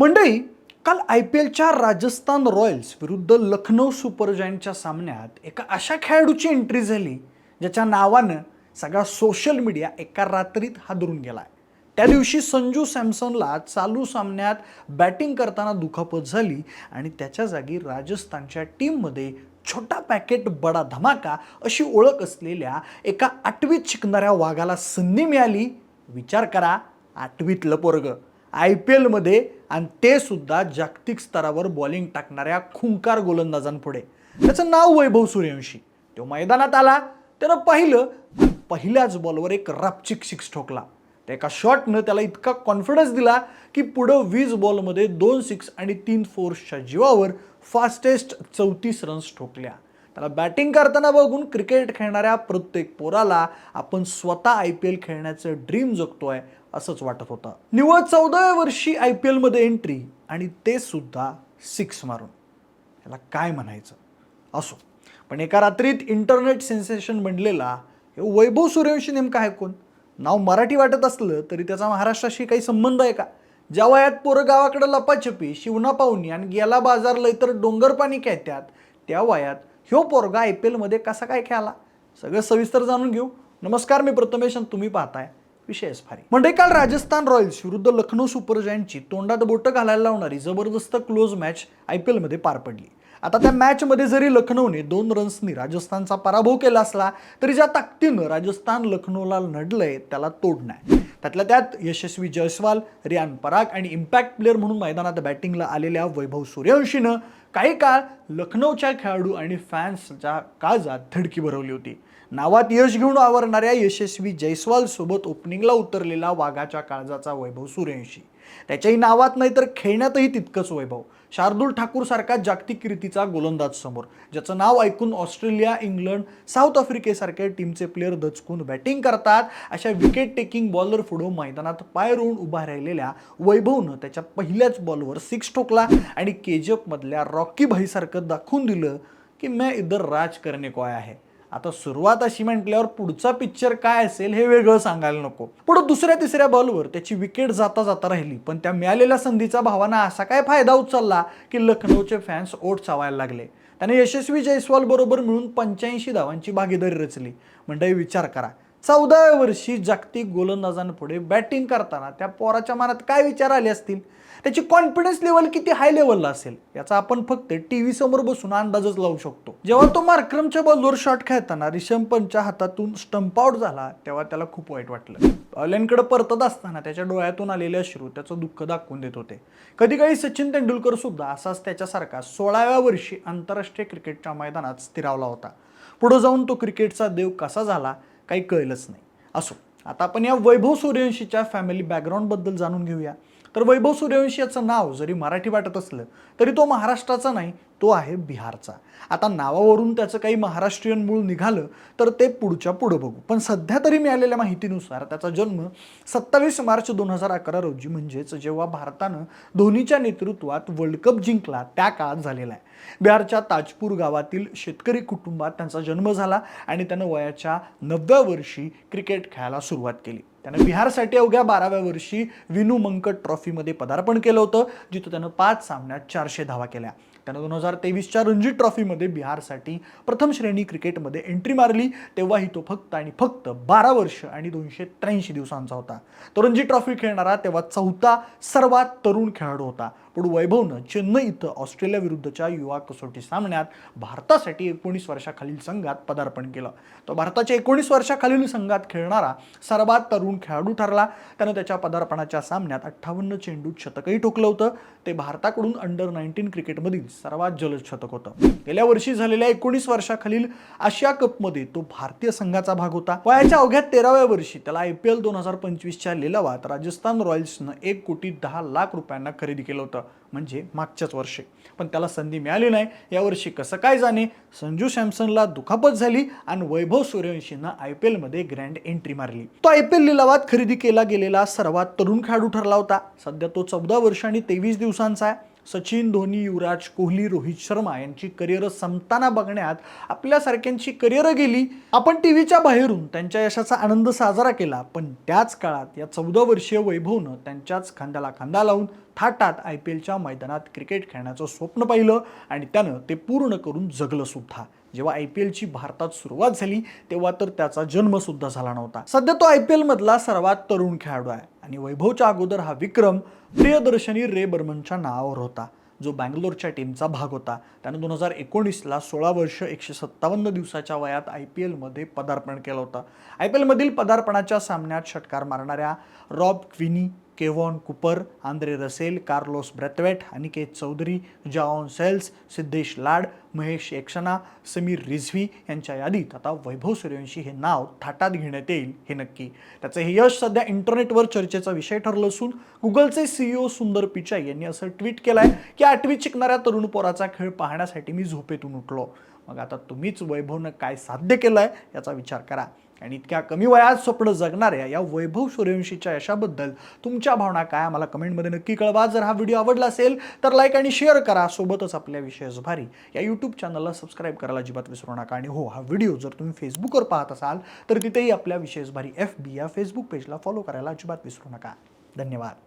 मंडळी काल I P एलच्या राजस्थान रॉयल्स विरुद्ध लखनौ सुपर जायंटच्या सामन्यात एका अशा खेळाडूची एंट्री झाली ज्याच्या नावानं सगळा सोशल मीडिया एका रात्रीत हादरून गेलाय. त्या दिवशी संजू सॅमसनला चालू सामन्यात बॅटिंग करताना दुखापत झाली आणि त्याच्या जागी राजस्थानच्या टीममध्ये छोटा पॅकेट बडा धमाका अशी ओळख असलेल्या एका आठवीत शिकणाऱ्या वाघाला संधी मिळाली. विचार करा आठवीतलं पोरगं. आय पी एलमध्ये आणि ते सुद्धा जागतिक स्तरावर बॉलिंग टाकणाऱ्या खुंकार गोलंदाजांपुढे. त्याचं नाव वैभव सूर्यवंशी. तो मैदानात आला त्यानं पाहिलं पहिल्याच बॉलवर एक रापचिक सिक्स ठोकला. त्या एका शॉटनं त्याला इतका कॉन्फिडन्स दिला की पुढं वीस बॉलमध्ये दोन सिक्स आणि तीन फोर्सच्या जीवावर फास्टेस्ट चौतीस रन्स ठोकल्या. त्याला बॅटिंग करताना बघून क्रिकेट खेळणाऱ्या प्रत्येक पोराला आपण स्वतः आय पी एल खेळण्याचं ड्रीम जगतो आहे असंच वाटत होतं. निव्वळ चौदाव्या वर्षी आय पी एलमध्ये एंट्री आणि ते सुद्धा सिक्स मारून. याला काय म्हणायचं? असो. पण एका रात्रीत इंटरनेट सेन्सेशन बनलेला हे वैभव सूर्यवंशी नेमका आहे कोण? नाव मराठी वाटत असलं तरी त्याचा महाराष्ट्राशी काही संबंध आहे का? ज्या वयात पोरं गावाकडं लपाछपी शिवना पाहुणी आणि गेला बाजारला तर डोंगर पाणी खेळत्यात त्या वयात ह्यो पोरगा आय पी एलमध्ये कसा काय खेळाला? सगळं सविस्तर जाणून घेऊ. नमस्कार मी प्रथमेश तुम्ही पाहताय विषय फारी म्हणजे काल राजस्थान रॉयल्स विरुद्ध लखनौ सुपर जायंटची तोंडात बोटं घालायला लावणारी जबरदस्त क्लोज मॅच आय पी एलमध्ये पार पडली. आता त्या मॅचमध्ये जरी लखनौने दोन रन्सनी राजस्थानचा पराभव केला असला तरी ज्या ताकदीनं राजस्थान लखनौला लढलंय त्याला तोड नाही. त्यातल्या त्यात यशस्वी जयस्वाल रियान पराग आणि इम्पॅक्ट प्लेअर म्हणून मैदानात बॅटिंगला आलेल्या वैभव सूर्यवंशीनं काही काळ लखनौच्या खेळाडू आणि फॅन्सच्या काळजात धडकी भरवली होती. नावात यश घेऊन आवरणाऱ्या यशस्वी जयस्वाल सोबत ओपनिंगला उतरलेला वाघाच्या काळजाचा वैभव सूर्यवंशी. त्याच्याही नावात नाही तर खेळण्यातही तितकंच वैभव. शार्दूल ठाकूर सारखा जागतिक कीर्तीचा गोलंदाज समोर. ज्याचं नाव ऐकून ऑस्ट्रेलिया इंग्लंड साऊथ आफ्रिकेसारख्या टीमचे प्लेयर दचकून बॅटिंग करतात. अशा विकेट टेकिंग बॉलर पुढं मैदानात पाय रोवून उभा राहिलेल्या वैभवनं त्याच्या पहिल्याच बॉलवर सिक्स ठोकला आणि केजपमधल्या रॉकी भाईसारखं दाखवून दिलं की मॅ इधर राज करणे को आहे? आता सुरुवात अशी म्हटल्यावर पुढचा पिक्चर काय असेल हे वेगळं सांगायला नको. पुढे दुसऱ्या तिसऱ्या बॉलवर त्याची विकेट जाता जाता राहिली. पण त्या मिळालेल्या संधीचा भावाना असा काय फायदा उचलला की लखनौचे फॅन्स ओट चावायला लागले. त्याने यशस्वी जयस्वाल बरोबर मिळून पंच्याऐंशी धावांची भागीदारी रचली. म्हणजे विचार करा. चौदाव्या वर्षी जागतिक गोलंदाजांपुढे बॅटिंग करताना त्या पोराच्या मनात काय विचार आले असतील? त्याची कॉन्फिडन्स लेवल किती हाय लेवलला असेल? याचा आपण फक्त टी व्ही समोर बसून अंदाजच लावू शकतो. जेव्हा तो मार्क्रमच्या बॉलवर शॉट खेळताना रिषभ पंतच्या हातातून स्टंप आउट झाला तेव्हा त्याला खूप वाईट वाटलं. ऑयलँडकडे परतत असताना त्याच्या डोळ्यातून आलेले अश्रू त्याचं दुःख दाखवून देत होते. कधी काही सचिन तेंडुलकर सुद्धा असाच त्याच्यासारखा सोळाव्या वर्षी आंतरराष्ट्रीय क्रिकेटच्या मैदानात स्थिरावला होता. पुढे जाऊन तो क्रिकेटचा देव कसा झाला? काही कळलंच नाही. असो आता आपण या वैभव सूर्यवंशीच्या फॅमिली बॅकग्राऊंडबद्दल जाणून घेऊया. तर वैभव सूर्यवंशी याचं नाव जरी मराठी वाटत असलं तरी तो महाराष्ट्राचा नाही तो आहे बिहारचा. आता नावावरून त्याचं काही महाराष्ट्रीयन मूळ निघालं तर ते पुढच्या पुढं बघू. पण सध्या तरी मिळालेल्या माहितीनुसार त्याचा जन्म सत्तावीस मार्च दोन हजार अकरा रोजी म्हणजेच जेव्हा भारतानं धोनीच्या नेतृत्वात वर्ल्ड कप जिंकला त्या काळात झालेला आहे. बिहारच्या ताजपूर गावातील शेतकरी कुटुंबात त्यांचा जन्म झाला आणि त्यानं वयाच्या नवव्या वर्षी क्रिकेट खेळायला सुरुवात केली. त्यानं बिहारसाठी अवघ्या बाराव्या वर्षी विनू मंकट ट्रॉफीमध्ये पदार्पण केलं होतं जिथं त्यानं पाच सामन्यात चारशे धावा केल्या. त्यानं दोन हजार तेवीसच्या रणजी ट्रॉफीमध्ये बिहारसाठी प्रथम श्रेणी क्रिकेटमध्ये एंट्री मारली तेव्हाही तो फक्त आणि फक्त बारा वर्ष आणि दोनशे त्र्याऐंशी दिवसांचा होता. तो रणजी ट्रॉफी खेळणारा तेव्हा चौथा सर्वात तरुण खेळाडू होता. पुढे वैभवनं चेन्नई इथं ऑस्ट्रेलिया विरुद्धच्या युवा कसोटी सामन्यात भारतासाठी एकोणीस वर्षाखालील संघात पदार्पण केलं. तो भारताच्या एकोणीस वर्षाखालील संघात खेळणारा सर्वात तरुण खेळाडू ठरला. त्यानं त्याच्या पदार्पणाच्या सामन्यात अठ्ठावन्न चेंडूत शतकही ठोकलं होतं. ते भारताकडून अंडर नाईन्टीन क्रिकेटमधील सर्वात जलद शतक होतं. गेल्या वर्षी झालेल्या एकोणीस वर्षाखालील आशिया कपमध्ये तो भारतीय संघाचा भाग होता. वयाच्या अवघ्या तेराव्या वर्षी त्याला आय पी एल दोन हजार पंचवीसच्या लिलावात राजस्थान रॉयल्सनं एक कोटी दहा लाख रुपयांना खरेदी केलं होतं. म्हणजे मागच्याच वर्षी. पण त्याला संधी मिळाली नाही. यावर्षी कसं काय जाणे? संजू सॅमसनला दुखापत झाली आणि वैभव सूर्यवंशीनं आय पी एलमध्ये ग्रँड एंट्री मारली. तो आय पी एल लिलावात खरेदी केला गेलेला सर्वात तरुण खेळाडू ठरला होता. सध्या तो चौदा वर्ष आणि तेवीस दिवसांचा आहे. सचिन धोनी युवराज कोहली रोहित शर्मा यांची करिअर संपताना बघण्यात आपल्यासारख्यांची करिअर गेली. आपण टी व्हीच्या बाहेरून त्यांच्या यशाचा आनंद साजरा केला पण त्याच काळात या चौदा वर्षीय वैभवनं त्यांच्याच खांद्याला खांदा लावून थाटात आय पी एलच्या मैदानात क्रिकेट खेळण्याचं स्वप्न पाहिलं आणि त्यानं ते पूर्ण करून जगलं सुद्धा. जेव्हा आय पी एलची भारतात सुरुवात झाली तेव्हा तर त्याचा जन्मसुद्धा झाला नव्हता. सध्या तो आय पी एलमधला सर्वात तरुण खेळाडू आहे. आणि वैभवच्या अगोदर हा विक्रम प्रियदर्शनी रे बर्मनच्या नावावर होता जो बँगलोरच्या टीमचा भाग होता. त्यानं दोन हजार एकोणीसला सोळा वर्ष एकशे सत्तावन्न दिवसाच्या वयात आय पी एलमध्ये पदार्पण केलं होतं. आय पी एलमधील पदार्पणाच्या सामन्यात षटकार मारणाऱ्या Rob Quiney Kevon Cooper Andre Russell Carlos Brathwaite Aniket Chaudhary Javon Searles Siddhesh Lad Maheesh Theekshana Sameer Rizvi यांच्या यादीत आता वैभव सूर्यवंशी हे नाव थाटात घेण्यात येईल हे नक्की. त्याचं हे यश सध्या इंटरनेटवर चर्चेचा विषय ठरलं असून गुगलचे सीईओ सुंदर पिचाई यांनी असं ट्विट केलंय की आठवीत शिकणाऱ्या तरुण पोराचा खेळ पाहण्यासाठी मी झोपेतून उठलो. मग आता तुम्हीच वैभवनं काय साध्य केलं आहे याचा विचार करा. आणि इतक्या कमी वयात स्वप्न जगणाऱ्या या वैभव सूर्यवंशीच्या यशाबद्दल तुमच्या भावना काय आम्हाला कमेंटमध्ये नक्की कळवा. जर हा व्हिडिओ आवडला असेल तर लाईक आणि शेअर करा. सोबतच आपल्या विषयच भारी या यूट्यूब चॅनलला सबस्क्राईब करायला अजिबात विसरू नका. आणि हो हा व्हिडिओ जर तुम्ही फेसबुकवर पाहत असाल तर तिथेही आपल्या विशेष भारी एफ बी या फेसबुक पेजला फॉलो करायला अजिबात विसरू नका. धन्यवाद.